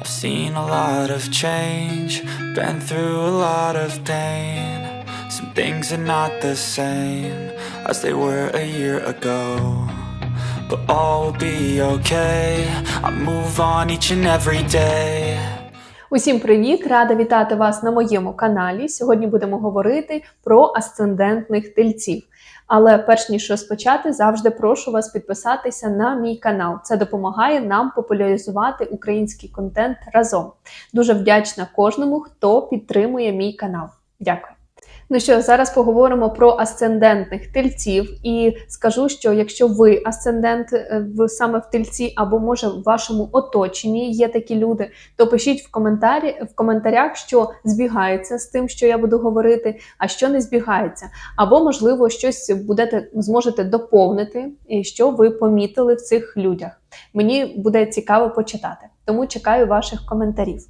I've seen a lot of change, been through a lot of pain. Some things are not the same as they were a year ago. But all will be okay. I move on each and every day. Усім привіт! Рада вітати вас на моєму каналі. Сьогодні будемо говорити про асцендентних тельців. Але перш ніж розпочати, завжди прошу вас підписатися на мій канал. Це допомагає нам популяризувати український контент разом. Дуже вдячна кожному, хто підтримує мій канал. Дякую. Ну що, зараз поговоримо про асцендентних тельців, і скажу, що якщо ви асцендент е, в саме в тельці, або може в вашому оточенні є такі люди, то пишіть в коментарі в коментарях, що збігається з тим, що я буду говорити, а що не збігається. Або, можливо, щось будете зможете доповнити, що ви помітили в цих людях. Мені буде цікаво почитати, тому чекаю ваших коментарів.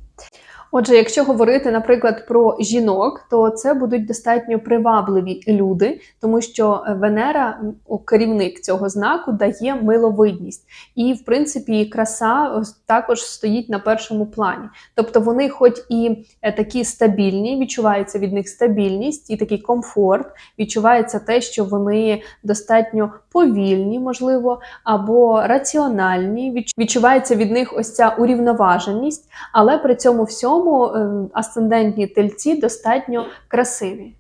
Отже, якщо говорити, наприклад, про жінок, то це будуть достатньо привабливі люди, тому що Венера, керівник цього знаку, дає миловидність, і в принципі краса також стоїть на першому плані. Тобто вони, хоч і е, такі стабільні, відчувається від них стабільність і такий комфорт, відчувається те, що вони достатньо повільні, можливо, або раціональні. Відчувається від них ось ця урівноваженість, але при цьому всьому е, асцендентні тельці достатньо красиві.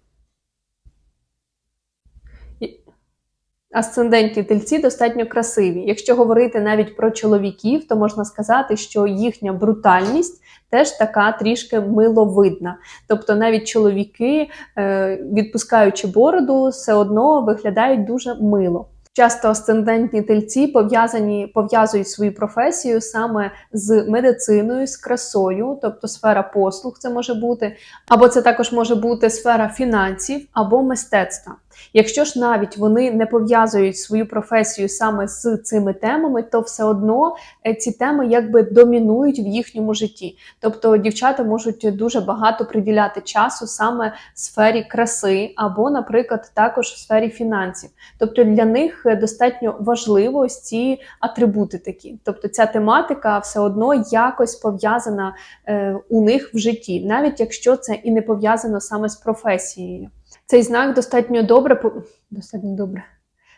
Асцендентні тельці достатньо красиві. Якщо говорити навіть про чоловіків, то можна сказати, що їхня брутальність теж така трішки миловидна. Тобто навіть чоловіки, е, відпускаючи бороду, все одно виглядають дуже мило. Часто асцендентні тельці пов'язані пов'язують свою професію саме з медициною, з красою, тобто сфера послуг це може бути, або це також може бути сфера фінансів або мистецтва. Якщо ж навіть вони не пов'язують свою професію саме з цими темами, то все одно е, ці теми якби домінують в їхньому житті. Тобто дівчата можуть дуже багато приділяти часу саме сфері краси, або, наприклад, також в сфері фінансів. Тобто для них е, достатньо важливо ось ці атрибути такі. Тобто ця тематика все одно якось пов'язана е, у них в житті, навіть якщо це і не пов'язано саме з професією. Цей знак достатньо добре достатньо добре.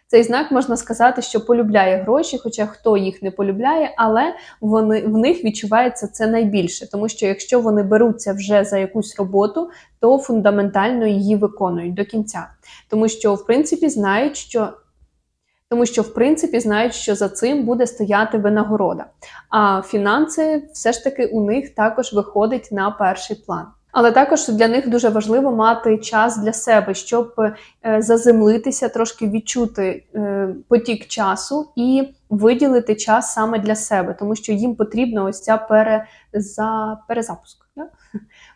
Цей знак можна сказати, що полюбляє гроші, хоча хто їх не полюбляє, але вони в них відчувається це найбільше, тому що якщо вони беруться вже за якусь роботу, то фундаментально її виконують до кінця, тому що в принципі знають, що тому що в принципі знають, що за цим буде стояти винагорода. А фінанси все ж таки у них також виходить на перший план. Але також для них дуже важливо мати час для себе, щоб е, заземлитися, трошки відчути е, потік часу і виділити час саме для себе, тому що їм потрібна ось ця переза... перезапуск. Да?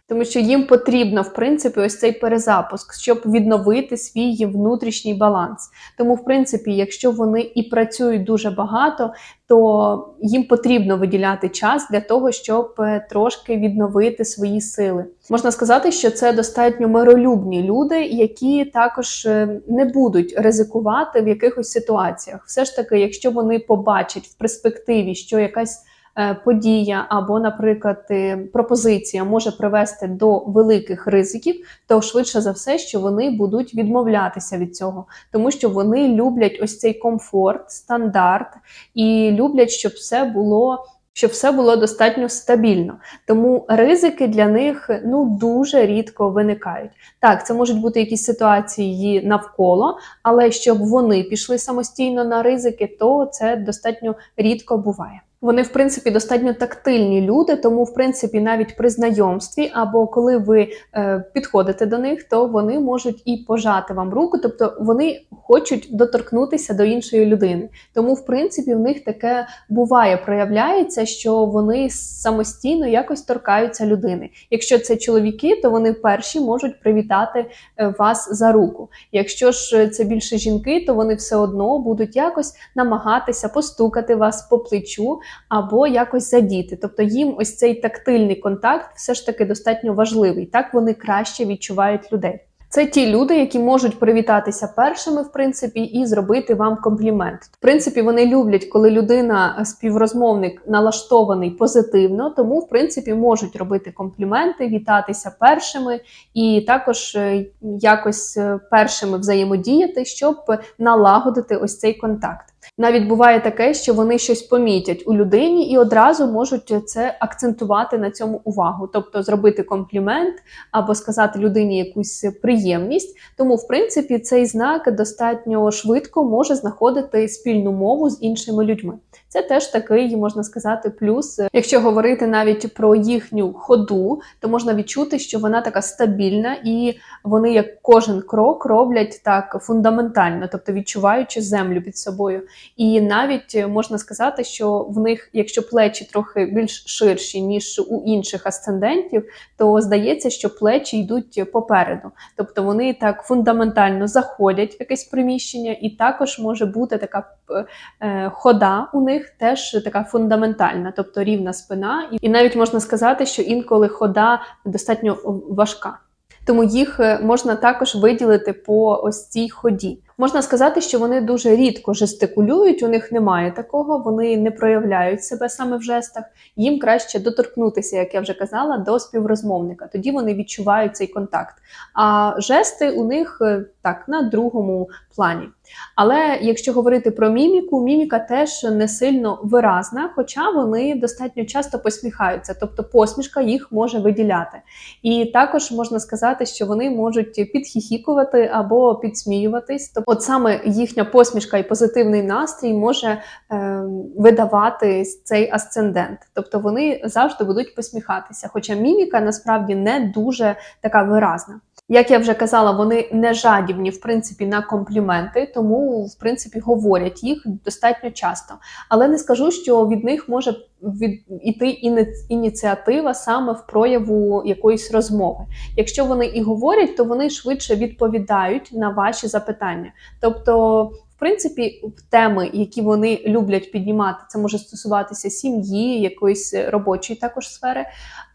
Тому що їм потрібно, в принципі, ось цей перезапуск, щоб відновити свій внутрішній баланс. Тому, в принципі, якщо вони і працюють дуже багато, то їм потрібно виділяти час для того, щоб е, трошки відновити свої сили. Можна сказати, що це достатньо миролюбні люди, які також е, не будуть ризикувати в якихось ситуаціях. Все ж таки, якщо вони побачать в перспективі, що якась подія або, наприклад, е, пропозиція може привести до великих ризиків, то швидше за все, що вони будуть відмовлятися від цього, тому що вони люблять ось цей комфорт, стандарт і люблять, щоб все було. Щоб все було достатньо стабільно, тому ризики для них ну дуже рідко виникають. Так, це можуть бути якісь ситуації навколо, але щоб вони пішли самостійно на ризики, то це достатньо рідко буває. Вони, в принципі, достатньо тактильні люди, тому, в принципі, навіть при знайомстві або коли ви е, підходите до них, то вони можуть і пожати вам руку, тобто вони хочуть доторкнутися до іншої людини. Тому, в принципі, в них таке буває, проявляється, що вони самостійно якось торкаються людини. Якщо це чоловіки, то вони перші можуть привітати е, вас за руку. Якщо ж це більше жінки, то вони все одно будуть якось намагатися постукати вас по плечу або якось задіти. Тобто їм ось цей тактильний контакт все ж таки достатньо важливий. Так вони краще відчувають людей. Це ті люди, які можуть привітатися першими, в принципі, і зробити вам комплімент. В принципі, вони люблять, коли людина, е, співрозмовник, налаштований позитивно, тому, в принципі, можуть робити компліменти, вітатися першими і також е, якось е, першими взаємодіяти, щоб налагодити ось цей контакт. Навіть буває таке, що вони щось помітять у людині і одразу можуть це акцентувати на цьому увагу, тобто зробити комплімент або сказати людині якусь приємність. Тому, в принципі, цей знак достатньо швидко може знаходити спільну мову з іншими людьми. Це теж такий, можна сказати, плюс. Якщо говорити навіть про їхню ходу, то можна відчути, що вона така стабільна, і вони як кожен крок роблять так фундаментально, тобто відчуваючи землю під собою. І навіть можна сказати, що в них, якщо плечі трохи більш ширші, ніж у інших асцендентів, то здається, що плечі йдуть попереду. Тобто вони так фундаментально заходять в якесь приміщення, і також може бути така е, хода у них теж така фундаментальна, тобто рівна спина. І навіть можна сказати, що інколи хода достатньо важка. Тому їх е, можна також виділити по ось цій ході. Можна сказати, що вони дуже рідко жестикулюють, у них немає такого, вони не проявляють себе саме в жестах. Їм краще доторкнутися, як я вже казала, до співрозмовника. Тоді вони відчувають цей контакт. А жести у них е, так на другому плані. Але якщо говорити про міміку, міміка теж не сильно виразна, хоча вони достатньо часто посміхаються, тобто посмішка їх може виділяти. І також можна сказати, що вони можуть підхіхікувати або підсміюватись. Тобто, от саме їхня посмішка і позитивний настрій може е, видавати цей асцендент. Тобто вони завжди будуть посміхатися. Хоча міміка насправді не дуже така виразна. Як я вже казала, вони не жадібні в принципі на компліменти, тому в принципі говорять їх достатньо часто. Але не скажу, що від них може від іти іні- ініціатива саме в прояву якоїсь розмови. Якщо вони і говорять, то вони швидше відповідають на ваші запитання. Тобто, принципі, теми, які вони люблять піднімати, це може стосуватися сім'ї, якоїсь робочої також сфери.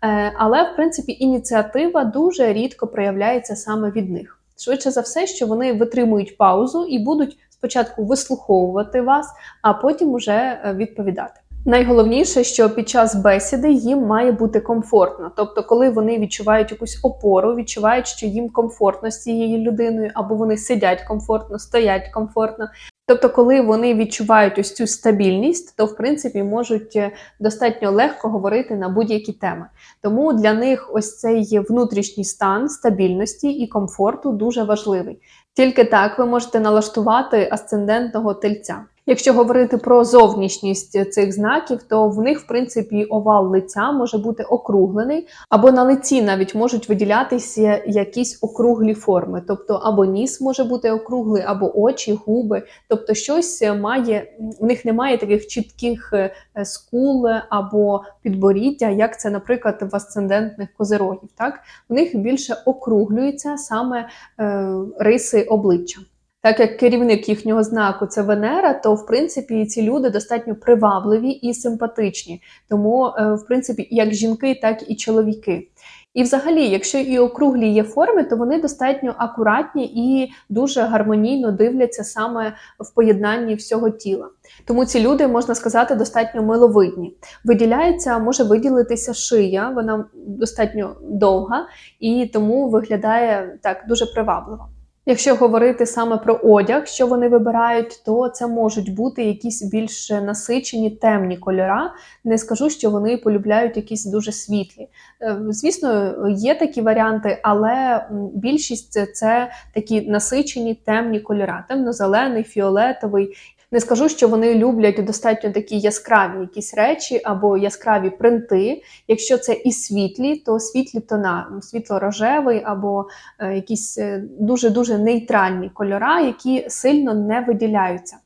Е, Але в принципі ініціатива дуже рідко проявляється саме від них. Швидше за все, що вони витримують паузу і будуть спочатку вислуховувати вас, а потім уже е, відповідати. Найголовніше, що під час бесіди їм має бути комфортно. Тобто, коли вони відчувають якусь опору, відчувають, що їм комфортно з цією людиною, або вони сидять комфортно, стоять комфортно. Тобто, коли вони відчувають ось цю стабільність, то в принципі можуть е, достатньо легко говорити на будь-які теми. Тому для них ось цей внутрішній стан стабільності і комфорту дуже важливий. Тільки так ви можете налаштувати асцендентного тельця. Якщо говорити про зовнішність цих знаків, то в них, в принципі, овал лиця може бути округлений, або на лиці навіть можуть виділятися якісь округлі форми. Тобто або ніс може бути округлий, або очі, губи. Тобто щось має, в них немає таких чітких е, скул або підборіддя, як це, наприклад, в асцендентних козирогів. Так? В них більше округлюються саме е, риси обличчя. Так як керівник їхнього знаку це Венера, то в принципі ці люди достатньо привабливі і симпатичні. Тому, е, в принципі, як жінки, так і чоловіки. І, взагалі, якщо і округлі є форми, то вони достатньо акуратні і дуже гармонійно дивляться саме в поєднанні всього тіла. Тому ці люди, можна сказати, достатньо миловидні. Виділяється, може виділитися шия, вона достатньо довга і тому виглядає так дуже привабливо. Якщо говорити саме про одяг, що вони вибирають, то це можуть бути якісь більш насичені темні кольора. Не скажу, що вони полюбляють якісь дуже світлі. Е, Звісно, є такі варіанти, але більшість це- це такі насичені темні кольора: темно-зелений, фіолетовий. Не скажу, що вони люблять достатньо такі яскраві якісь речі або яскраві принти. Якщо це і світлі, то світлі тона, світло-рожевий або е, якісь е, дуже-дуже нейтральні кольора, які сильно не виділяються.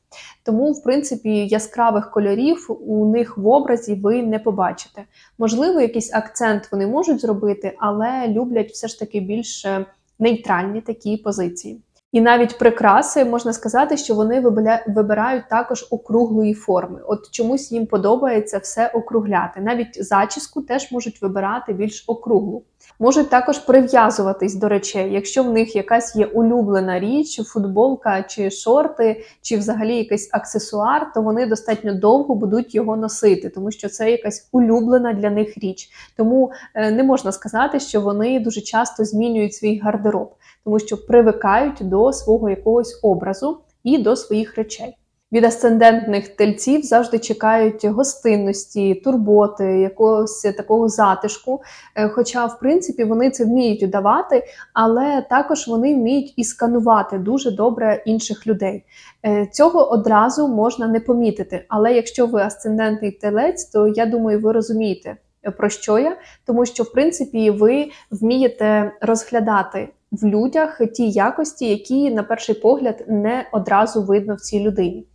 Тому, в принципі, яскравих кольорів у них в образі ви не побачите. Можливо, якийсь акцент вони можуть зробити, але люблять все ж таки більш е, нейтральні такі позиції. І навіть прикраси можна сказати, що вони вибирають також округлої форми. От чомусь їм подобається все округляти. Навіть зачіску теж можуть вибирати більш округлу. Можуть також прив'язуватись до речей, якщо в них якась є улюблена річ, футболка чи шорти, чи взагалі якийсь аксесуар, то вони достатньо довго будуть його носити, тому що це якась улюблена для них річ. Тому е, не можна сказати, що вони дуже часто змінюють свій гардероб, тому що привикають до свого якогось образу і до своїх речей. Від асцендентних тельців завжди чекають гостинності, турботи, якогось такого затишку. Е, Хоча, в принципі, вони це вміють давати, але також вони вміють і сканувати дуже добре інших людей. Е, Цього одразу можна не помітити. Але якщо ви асцендентний телець, то я думаю, ви розумієте. Про що я? Тому що, в принципі, ви вмієте розглядати в людях ті якості, які на перший погляд не одразу видно в цій людині.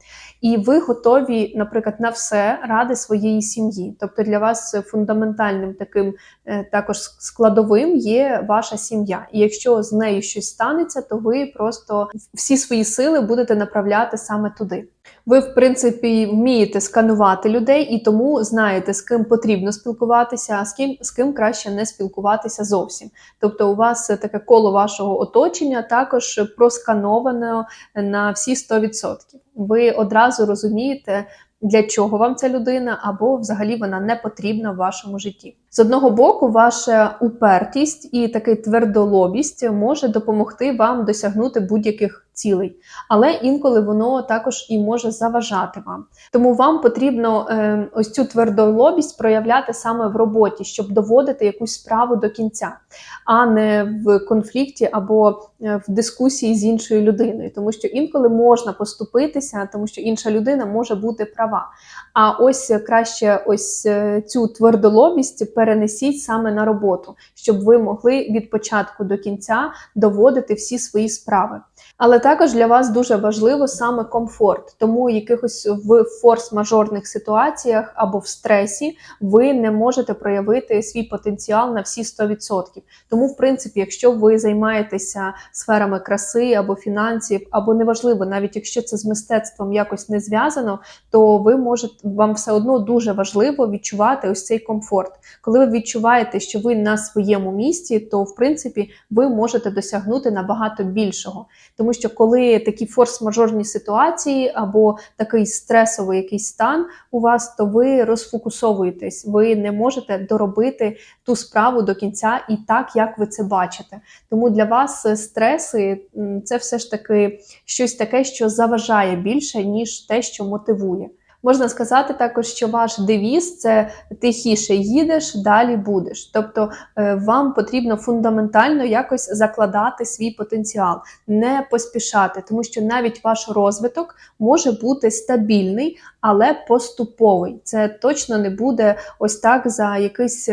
І ви готові, наприклад, на все ради своєї сім'ї. Тобто для вас фундаментальним таким е, також складовим є ваша сім'я. І якщо з нею щось станеться, то ви просто всі свої сили будете направляти саме туди. Ви, в принципі, вмієте сканувати людей і тому знаєте, з ким потрібно спілкуватися, а з ким з ким краще не спілкуватися зовсім. Тобто, у вас таке коло вашого оточення також проскановано на всі 100%. Ви одразу розумієте, для чого вам ця людина, або взагалі вона не потрібна в вашому житті. З одного боку, ваша упертість і такий твердолобість може допомогти вам досягнути будь-яких цілей, але інколи воно також і може заважати вам. Тому вам потрібно е, ось цю твердолобість проявляти саме в роботі, щоб доводити якусь справу до кінця, а не в конфлікті або е, в дискусії з іншою людиною, тому що інколи можна поступитися, тому що інша людина може бути права. А ось краще ось е, цю твердолобість перенесіть саме на роботу, щоб ви могли від початку до кінця доводити всі свої справи. Але також для вас дуже важливо саме комфорт, тому якихось в форс-мажорних ситуаціях або в стресі ви не можете проявити свій потенціал на всі 100%. Тому, в принципі, якщо ви займаєтеся сферами краси або фінансів, або неважливо, навіть якщо це з мистецтвом якось не зв'язано, то ви можете вам все одно дуже важливо відчувати ось цей комфорт. Коли ви відчуваєте, що ви на своєму місці, то в принципі ви можете досягнути набагато більшого. Тому що коли такі форс-мажорні ситуації або такий стресовий якийсь стан у вас, то ви розфокусовуєтесь, ви не можете доробити ту справу до кінця і так, як ви це бачите. Тому для вас е, стреси це все ж таки щось таке, що заважає більше, ніж те, що мотивує. Можна сказати також, що ваш девіз це тихіше їдеш, далі будеш. Тобто е, вам потрібно фундаментально якось закладати свій потенціал, не поспішати, тому що навіть ваш розвиток може бути стабільний, але поступовий. Це точно не буде ось так за якийсь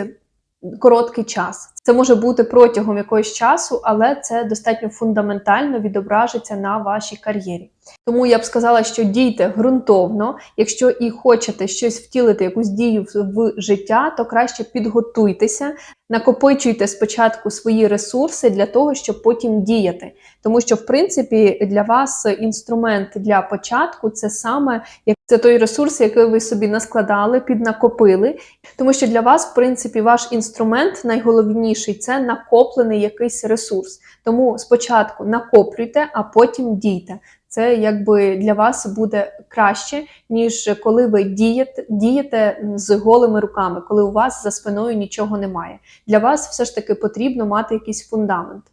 короткий час. Це може бути протягом якогось часу, але це достатньо фундаментально відображиться на вашій кар'єрі. Тому я б сказала, що дійте ґрунтовно. Якщо і хочете щось втілити, якусь дію в, життя, то краще підготуйтеся, накопичуйте спочатку свої ресурси для того, щоб потім діяти. Тому що, в принципі, для вас інструмент для початку це саме це той ресурс, який ви собі наскладали, піднакопили. Тому що для вас, в принципі, ваш інструмент найголовніший це накоплений якийсь ресурс. Тому спочатку накоплюйте, а потім дійте. Це якби для вас буде краще, ніж коли ви дієте, дієте з голими руками, коли у вас за спиною нічого немає. Для вас все ж таки потрібно мати якийсь фундамент.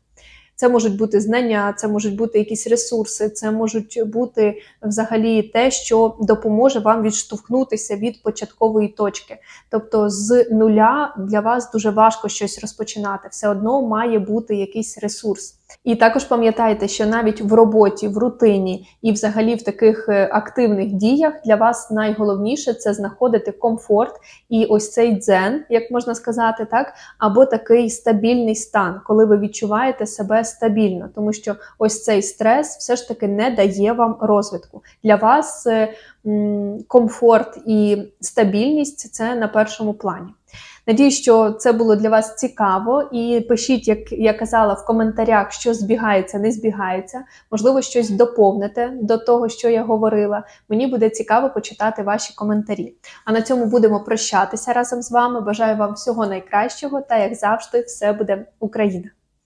Це можуть бути знання, це можуть бути якісь ресурси, це можуть бути взагалі те, що допоможе вам відштовхнутися від початкової точки. Тобто з нуля для вас дуже важко щось розпочинати. Все одно має бути якийсь ресурс. І також пам'ятайте, що навіть в роботі, в рутині і взагалі в таких е, активних діях для вас найголовніше це знаходити комфорт і ось цей дзен, як можна сказати, так, або такий стабільний стан, коли ви відчуваєте себе стабільно, тому що ось цей стрес все ж таки не дає вам розвитку. Для вас е, комфорт і стабільність це на першому плані. Надіюсь, що це було для вас цікаво. І пишіть, як я казала, в коментарях, що збігається, не збігається. Можливо, щось доповните до того, що я говорила. Мені буде цікаво почитати ваші коментарі. А на цьому будемо прощатися разом з вами. Бажаю вам всього найкращого та, як завжди, все буде Україна!